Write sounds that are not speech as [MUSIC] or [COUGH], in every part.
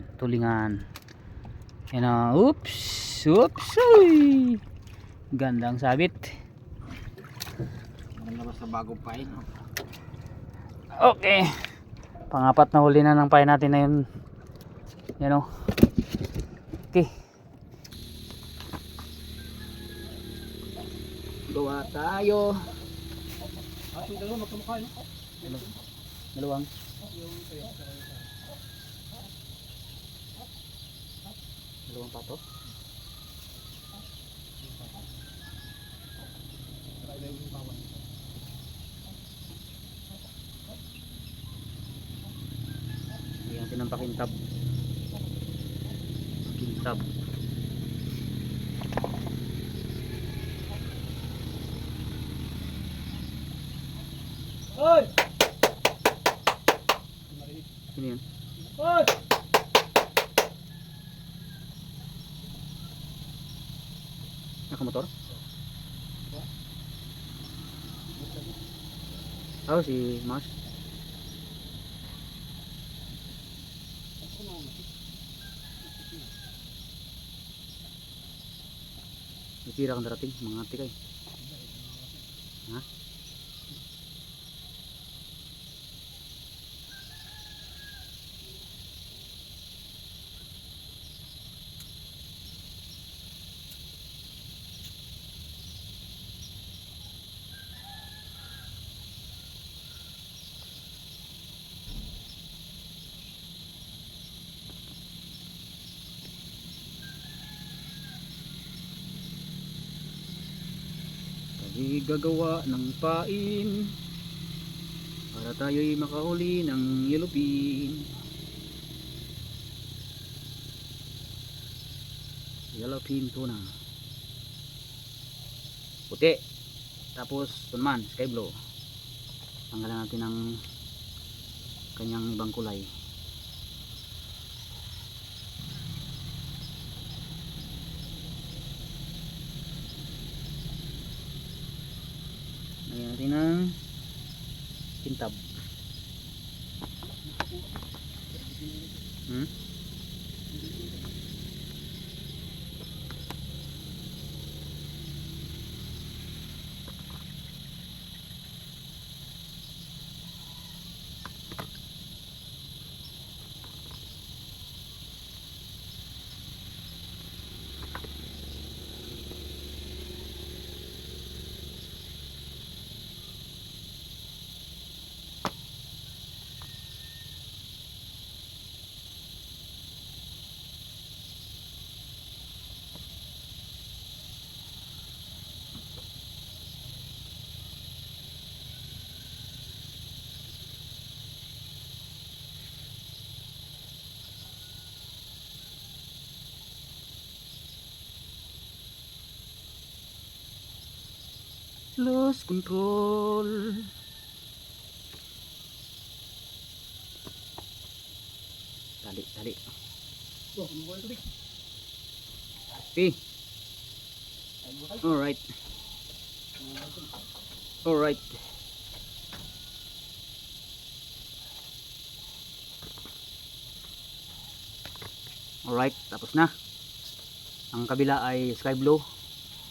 yan tulingan. Yan o oops oops uy. Gandang sabit. Ba sa bagong pain? okay. Pangapat na huli na ng pain natin na yun. Yan o. Okay. Gawa tayo. Ah, yung dalawa magkamukha, no? dalawang. Dalawang pato? Lagyan natin ng pakintab pakintab Hoy! sino yun? Hoy! nakamotor? Oh si Mars Natira kang darating, mga ate kay. Ha? Tayo'y gagawa ng pain para tayo'y makahuli ng yellowfin. Yellowfin tuna. Puti. Tapos tunman, sky blue. Tanggalan natin ng kanyang ibang kulay. Lagyan natin ng kintab. Hmm? Lost control. Tali, tali. Okay. Alright. Alright. Alright, tapos na. Ang kabila ay sky blue.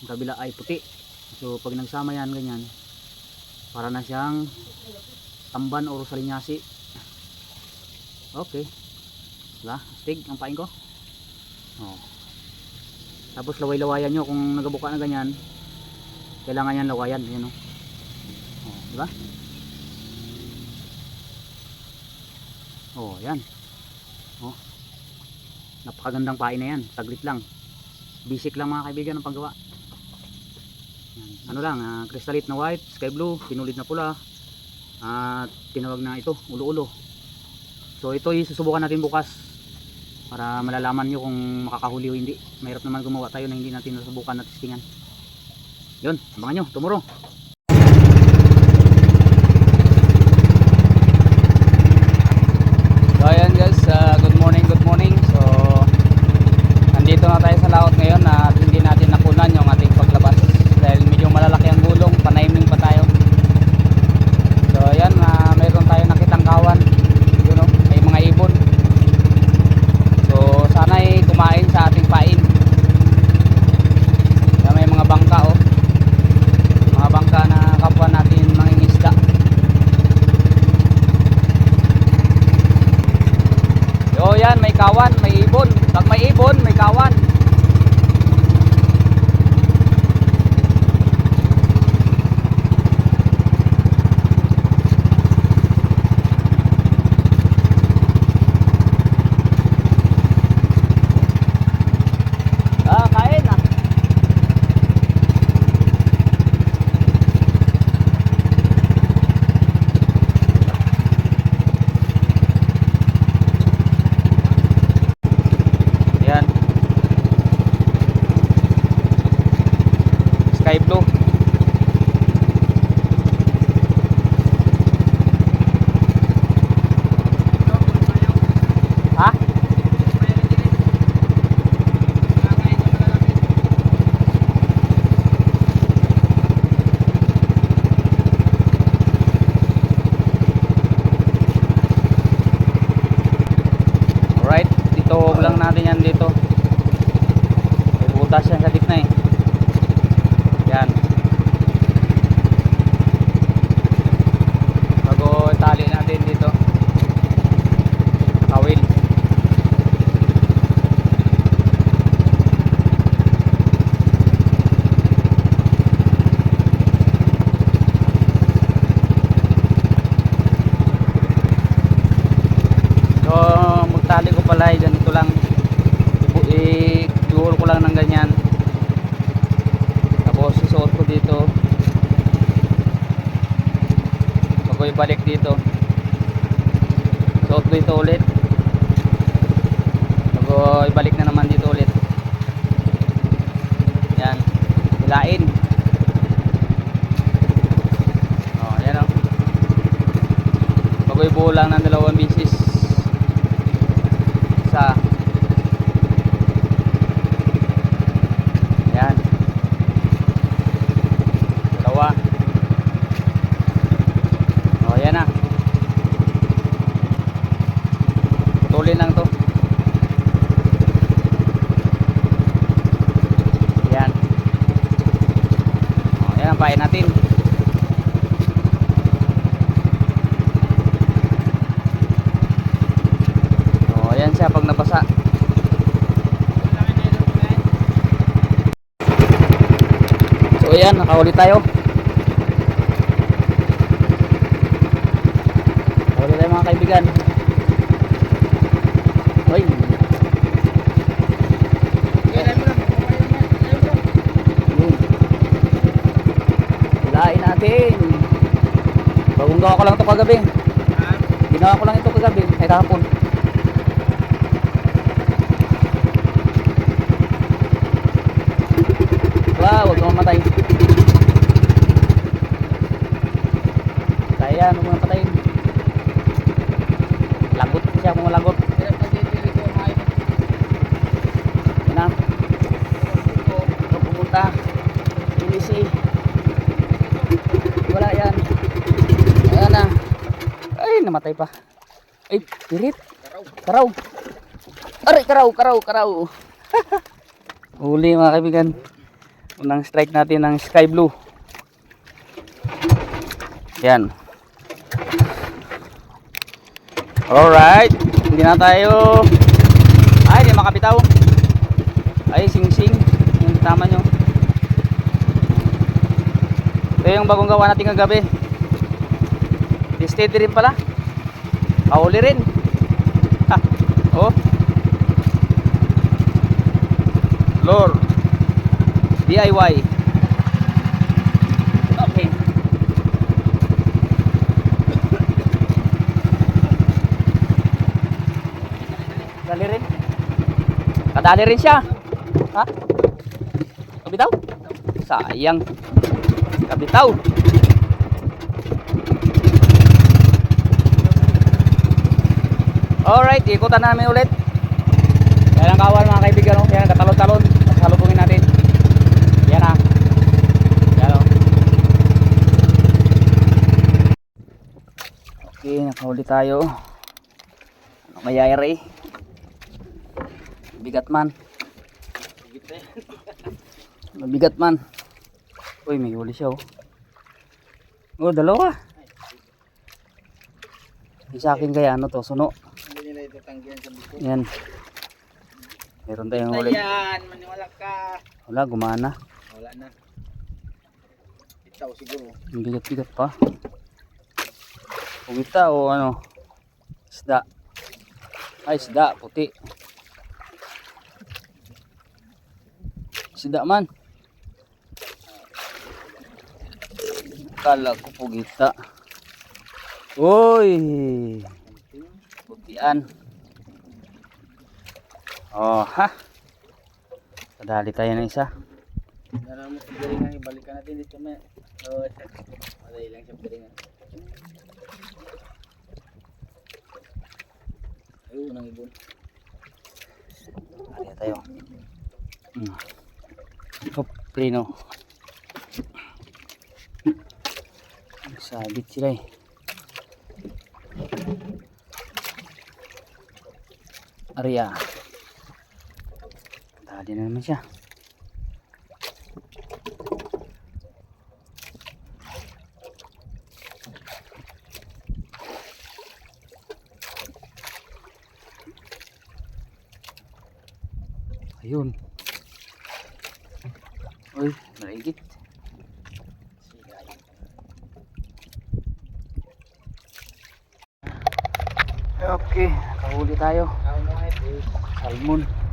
Ang kabila ay puti. So pag nagsama yan ganyan, para na siyang tamban o salinyasi. Okay. Diba? Stig ang pain ko. Oh. Tapos laway-lawayan nyo kung nagabuka na ganyan. Kailangan yan lawayan. Yan, oh. Oh, diba? Oh, yan. Oh. Napakagandang pain na yan. Saglit lang. Basic lang mga kaibigan ng paggawa. Ano lang, ah, crystalite na white, sky blue, pinulid na pula. At tinawag na ito, ulo-ulo. So ito susubukan natin bukas para malalaman nyo kung makakahuli o hindi. Mahirap naman gumawa tayo na hindi natin nasubukan at testingan. Yun, abangan nyo, tomorrow. So guys, ah, good morning, good morning. So nandito na tayo sa laot ngayon hindi natin nakunan yung ating paglabas dahil medyo malalaki ang gulong, panayiming pa tayo. So ayan, ah, mayroon tayo nakitang kawan. Yun oh, may mga ibon. So yan, may kawan, may ibon. Pag may ibon, may kawan. Ah, kain ah. Yan. Sky blue. Ha? Alright, dito lang natin yan dito. May butas yan sa gitna eh. Yan. Bago itali natin dito. Kawil. So, magtali ko pala eh, ganito lang. Ibu- i- Iuhol ko lang ng ganyan. Tapos isuot ko dito. Bago ibalik dito. Suot ko ito ulit. Bago ibalik na naman dito ulit. Yan. Hilain. Oh, yan oh. Bago ibuo lang ng dalawang bisis isa yan dalawa o yan na putulin lang to yan o yan ang pain natin o yan siya pag nabasa So ayan, nakahuli tayo. Nakahuli tayo mga kaibigan. Yun. Hilain natin. Bagong gawa ko lang ito kagabi. Ginawa ko lang ito kagabi. Ay kahapon. Wow, huwag kang mamatay. Kaya, huwag mo nang patayin. Lagot siya kung lagot. Yan na. Huwag pumunta. Bilisi. Wala yan. Ayan na. Ay, namatay pa. Ay, pirit. Karaw. Aray, karaw, karaw, karaw. [LAUGHS] Huli mga kaibigan. Unang strike natin ng sky blue. Yan. Alright. Hindi na tayo. Ay, hindi makabitaw. Ay, sing sing. Yung tama nyo. Ito yung bagong gawa natin kagabi. Steady rin pala. Kahuli rin. Ha. Oh. Lord. DIY. Okay. Dali rin. Kadali rin siya. Ha? Kabitaw? Sayang. Kabitaw. Alright, ikutan namin ulit. Yan ang kawan mga kaibigan. Oh. Yan, katalon-talon. Salubungin natin. Yan ah. Yan oh. Okay, nakahuli tayo. Ano mayayari? Bigat man. Mabigat man. Uy, may huli siya oh. Oh, dalawa. Isa akin kaya ano to, suno. Tatanggihan sa buko. Yan. Meron tayong huli. Ayan, maniwala ka. Wala, gumana. Wala na. Itaw siguro. Ang bigat-bigat pa. Pugita o ano? Isda. Ay, isda. Puti. Isda man. Kala ko pugita. Uy! Putian. Oh, ha? Kadali tayo ng isa. Nara mo sa jaringan, ibalikan natin dito may. Oh, madali lang sa jaringan. Ayun, nang ibon. Ari tayo. Hmm. Hop, prino. Sabit sila eh. Aria. Na naman siya. Ayun. Uy, naigit. Okay, nakahuli tayo. Salmon.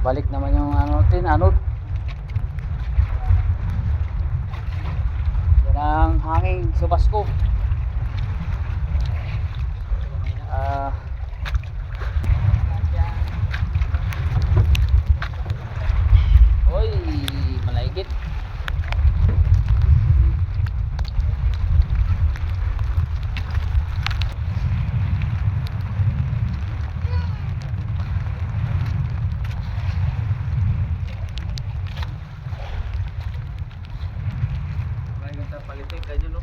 Pagbalik naman yung ano natin, anod. Yan ang hanging subasko. Ah. Oy, malaigit. May ganda palitin kayo no.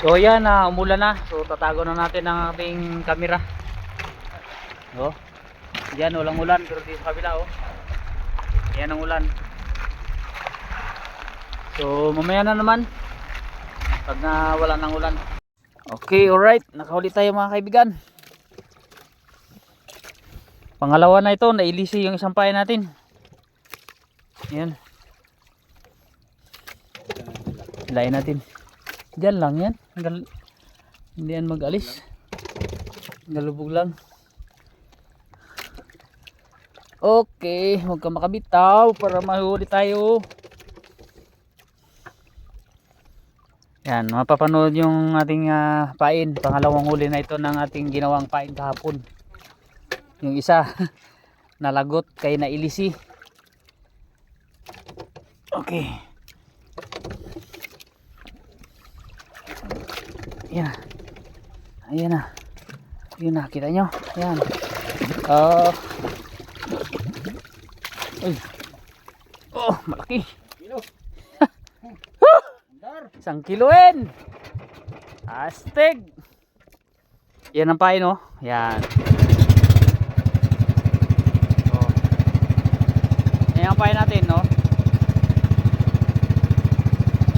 So yan, na umulan na. So tatago na natin ang ating camera. Oh. Yan, walang ulan pero dito sa kabila oh. Yan ang ulan. So mamaya na naman pag na wala ng ulan. Okay, alright. Nakahuli tayo mga kaibigan. Pangalawa na ito, nailisi yung isang pain natin. Yan. Hilayin natin. Diyan lang yan. Hanggang hindi yan mag-alis. Galubog lang. Okay, huwag ka makabitaw para mahuli tayo. Yan, mapapanood yung ating ah, pain. Pangalawang huli na ito ng ating ginawang pain kahapon. Yung isa, [LAUGHS] nalagot kay nailisi. Okay. Ayan na. Ayan na. Yun na, kita nyo. Ayan. Oh. Uy. Oh, malaki. [LAUGHS] Isang kiloin. Astig. Yan ang pain, oh. Yan. Oh. Yan ang pain natin, no?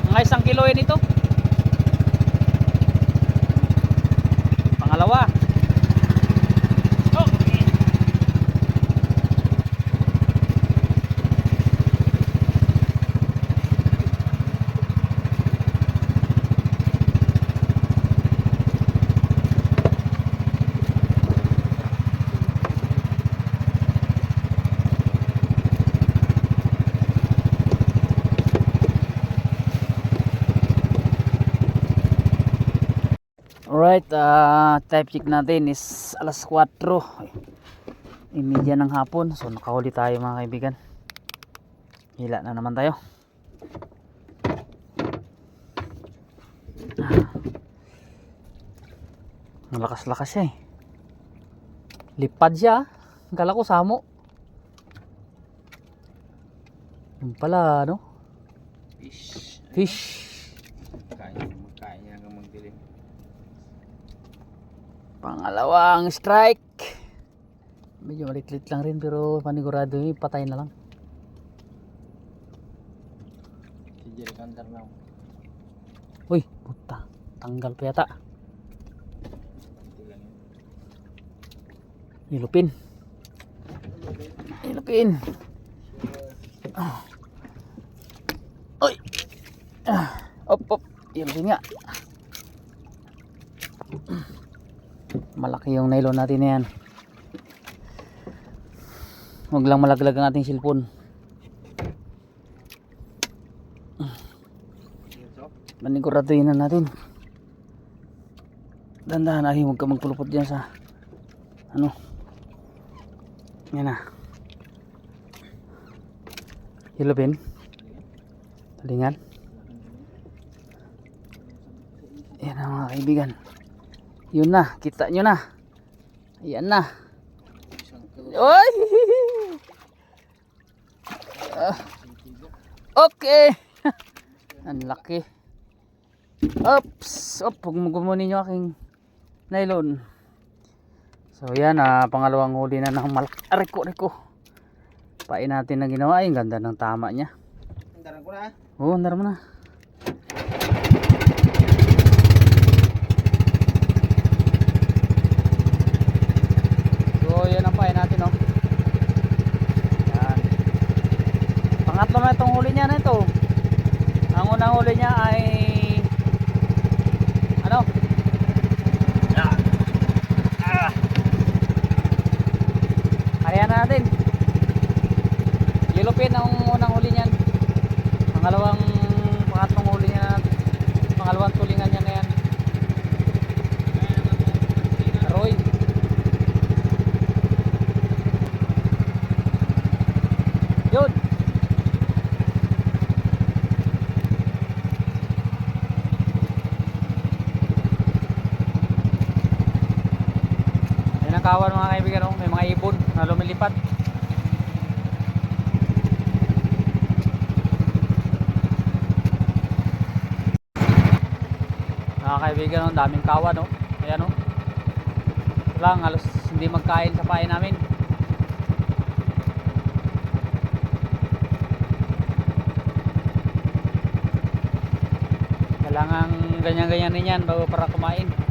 Mga isang kiloin ito. Pangalawa. Okay. Alright, uh, type check natin is alas 4 Imedya ng hapon. So nakahuli tayo mga kaibigan. Hila na naman tayo. Malakas-lakas siya eh. Lipad siya Kala ko samo. Yung pala ano? Fish. Fish Kain, magkain niya hanggang magdilim. Pangalawang strike. Medyo maliklit lang rin pero panigurado yun, patay na lang. Jerry Kantar na. Uy, puta. Tanggal pa yata. Ito lang yun. Ilupin. Ilupin. Ah. Uy. Ah. Op, op. Ilupin nga. Malaki yung nylon natin na yan. Huwag lang malaglag ang ating cellphone. So, Maniguratuhin na natin. Dandahan ay huwag ka magpulupot dyan sa ano. Yan na. Hilupin. Talingan. Yan na mga kaibigan. Yun na. Kita nyo na. Ayan na. Oy! Ah, [LAUGHS] okay. [LAUGHS] Ang laki. Oops. Op, huwag mo gumunin yung aking nylon. So yan, ah, pangalawang huli na ng malak. Areko, areko. Pain natin na ginawa. Ay, ang ganda ng tama niya. Andaran ko na. Oo, andar mo na. So, yan ang pain natin, oh. Yan. Pangatlo na itong huli niya na ito. Ang unang huli niya ay ano? Ah. Ah. Kaya na natin. Yellowfin ang unang huli niyan. Pangalawang pangatlong huli niya. Pangalawang tulingan niya na yan. Roy. Yun. Yan ang kawan mga kaibigan, oh. may mga ibon na lumilipad. Mga kaibigan, oh, daming kawan, oh. Ayan, oh. Lang, halos hindi magkain sa pain namin. Kailangan ganyan-ganyan din yan bago para kumain.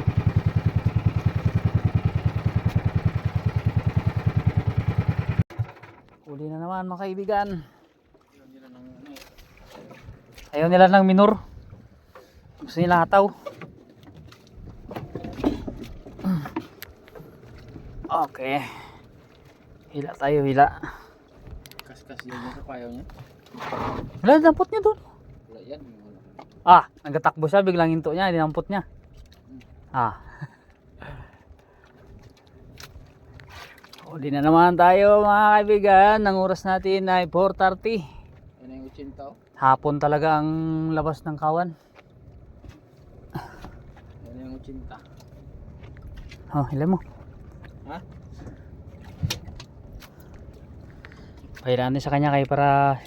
Uli na naman mga kaibigan. Ayaw nila ng minor. Gusto nila hataw. Okay. Hila tayo, hila. Kaskas yun sa payaw niya. Wala, dampot niya doon. Wala yan. Ah, nagtatakbo siya, biglang hinto niya, dinampot niya. Ah. Uli na naman tayo mga kaibigan. Ang oras natin ay 4.30. Yan yung utsinta oh. Hapon talaga ang labas ng kawan. Yan yung utsinta. Oh, hila mo. Ha? Pahiran natin sa kanya kay para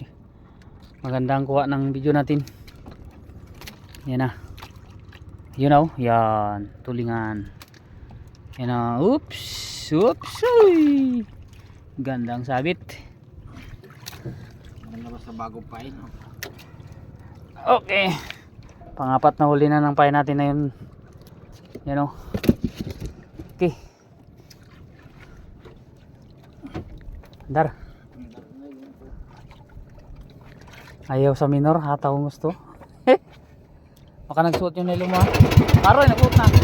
magandang kuha ng video natin. Yan na. Na oh. Yan. Tulingan. Yan na. Oops. Oops. Uy. Gandang sabit. Maganda ba sa bagong pain? Oh. Okay. Pangapat na huli na ng pain natin na yun. Yan o. Okay. Andar. Ayaw sa minor. Hataw gusto. [LAUGHS] Baka nagsuot yung nilo mo ha. Karoy, nagsuot na.